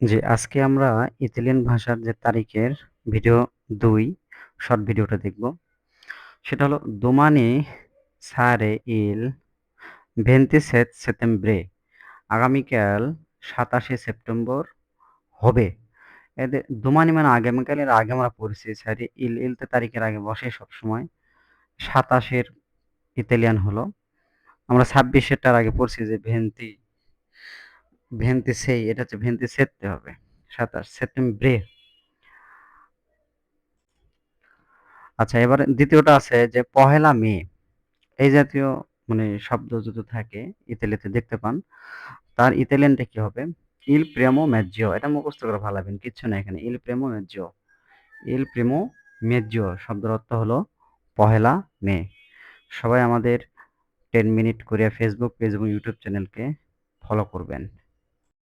জি, আজকে আমরা ইতালিয়ান ভাষার যে তারিখের ভিডিও দুই শর্ট ভিডিওটা দেখব। সেটা হলো "দোমানি সারে ইল 27 সেপ্টেম্বরে" আগামীকাল ২৭শে সেপ্টেম্বর হবে। এদে দোমানি মানে আগামীকালের আগে আমরা পড়েছি। সারে ইল, ইল তো তারিখের আগে বসে সবসময়। ২৭ এর ইতালিয়ান হলো। আমরা ছাব্বিশেরটার আগে পড়ছি যে ভেন্তি ভেন্তিসেই এটা হচ্ছে ভেন্তিসেত্তে হবে। ২৭ সেপ্টেম্বরে। আচ্ছা এবারে দ্বিতীয়টা আছে যে পহেলা মে। এই জাতীয় মানে শব্দ যদি থাকে ইতালিতে দেখতে পান, তার ইতালিয়ানটা কি হবে? ইল প্রেমো মেজ্জো এটা মুখস্থ করে ভালো ফালাবেন। কিচ্ছু না এখানে। ইল প্রেমো মেজ্জো। ইল প্রেমো মেজ্জো শব্দের অর্থ হলো পহেলা মে। সবাই আমাদের 10 মিনিট করে ফেসবুক পেজ এবং ইউটিউব চ্যানেলকে ফলো করবেন।